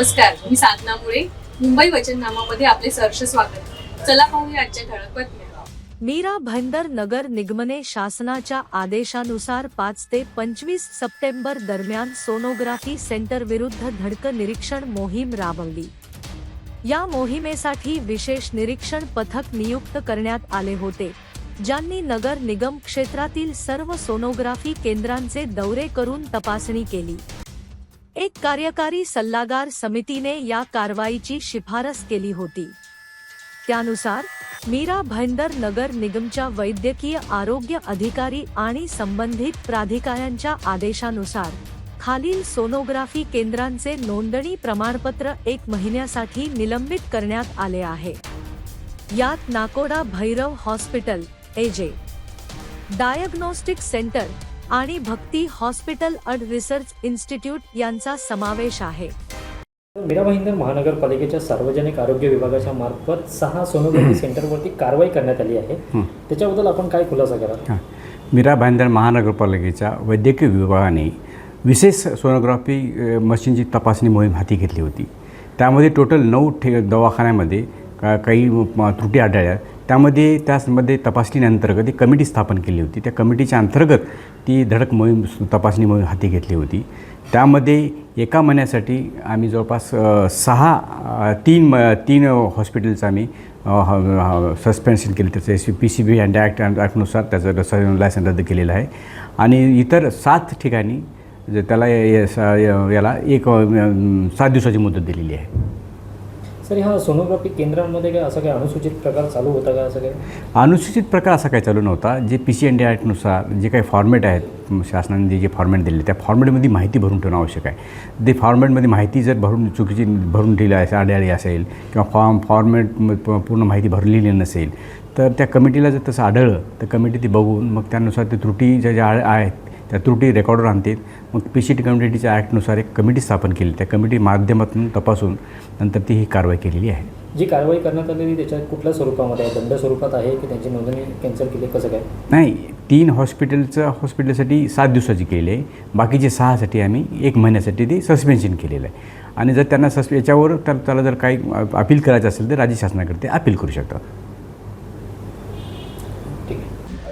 नमस्कार मी साधना मुळे मुंबई वचननामामध्ये आपले सहर्ष स्वागत. चला पाहूया आजच्या ठळक बातम्या. मीरा भाईंदर नगर निगमने शासनाच्या आदेशानुसार पाच ते पंचवीस सप्टेंबर दरम्यान सोनोग्राफी सेंटर विरुद्ध धडक निरीक्षण मोहीम राबवली. या मोहिमेसाठी विशेष निरीक्षण पथक नियुक्त करण्यात आले होते ज्यांनी नगर निगम क्षेत्रातील सर्व सोनोग्राफी केंद्रांचे दौरे करून तपासणी केली. एक कार्यकारी सल्लागार समितीने या कारवाईची शिफारस केली होती. त्यानुसार मीरा भाईंदर नगर निगमच्या वैद्यकीय आरोग्य अधिकारी आणि संबंधित प्राधिकाऱ्यांच्या आदेशानुसार खालील सोनोग्राफी केंद्रांचे नोंदणी प्रमाणपत्र एक महिन्यासाठी निलंबित करण्यात आले आहे. यात Nakoda Bhairav hospital A J diagnostic centre आणि Bhakti hospital and research institute यांचा समावेश आहे. मीरा भाईंदर महानगरपालिकेच्या सार्वजनिक आरोग्य विभागाच्या मार्फत सहा सोनोग्राफी सेंटरवरती कारवाई करण्यात आली आहे. त्याच्याबद्दल आपण काय खुलासा करा हां. मीरा भाईंदर महानगरपालिकेच्या वैद्यकीय विभागाने विशेष सोनोग्राफी अ, मशीनची तपासणी मोहीम हाती घेतली होती. त्यामध्ये टोटल नऊ ठे दवाखान्यामध्ये का काही म, त्रुटी आढळल्या. त्यामध्ये त्यामध्ये तपासणीअंतर्गत एक कमिटी स्थापन केली होती. त्या कमिटीच्या अंतर्गत ती धडक मोहीम तपासणी मोहीम हाती घेतली होती. त्यामध्ये एका महिन्यासाठी आम्ही जवळपास सहा तीन म तीन हॉस्पिटलचं आम्ही सस्पेन्शन केलं. त्याचं S P C B and act and ॲक्टनुसार त्याचं रस लायसन रद्द केलेलं आहे. आणि इतर सात ठिकाणी त्याला याला एक सात दिवसाची मुदत दिलेली आहे. सर ह्या सोनोग्राफी केंद्रांमध्ये काय असं काही अनुसूचित प्रकार चालू होता का असं काही अनुसूचित प्रकार असा काही चालू नव्हता. J P C N D ॲक्टनुसार जे काही फॉर्मेट आहेत शासनाने जे फॉर्मेट दिले त्या फॉर्मेटमध्ये माहिती भरून ठेवणं आवश्यक आहे. ते फॉर्मेटमध्ये माहिती जर भरून चुकीची भरून ठेवली असेल आढळली असेल किंवा फॉर्म फॉर्मेट प- पूर्ण माहिती भरलेली नसेल तर त्या कमिटीला जर तसं आढळलं तर कमिटी ती बघून मग त्यानुसार ते त्रुटी ज्या ज्या आहेत त्या त्रुटी रेकॉर्डर आणतील. मग पी सी टी कमिटीच्या ॲक्टनुसार एक कमिटी स्थापन केली. त्या कमिटी माध्यमातून तपासून नंतर ती ही कारवाई केलेली आहे. जी कारवाई करण्यात आलेली त्याच्यात कुठल्या स्वरूपामध्ये आहे? दंड स्वरूपात आहे की त्यांची नोंदणी कॅन्सल केली? कसं काय? नाही तीन हॉस्पिटलचं हॉस्पिटलसाठी सात दिवसाची केली आहे. बाकीचे सहासाठी आम्ही एक महिन्यासाठी ते सस्पेन्शन केलेलं आहे. आणि जर त्यांना सस्पे याच्यावर तर त्याला जर काही अपील करायचं असेल तर राज्य शासनाकडे ते अपील करू शकतात.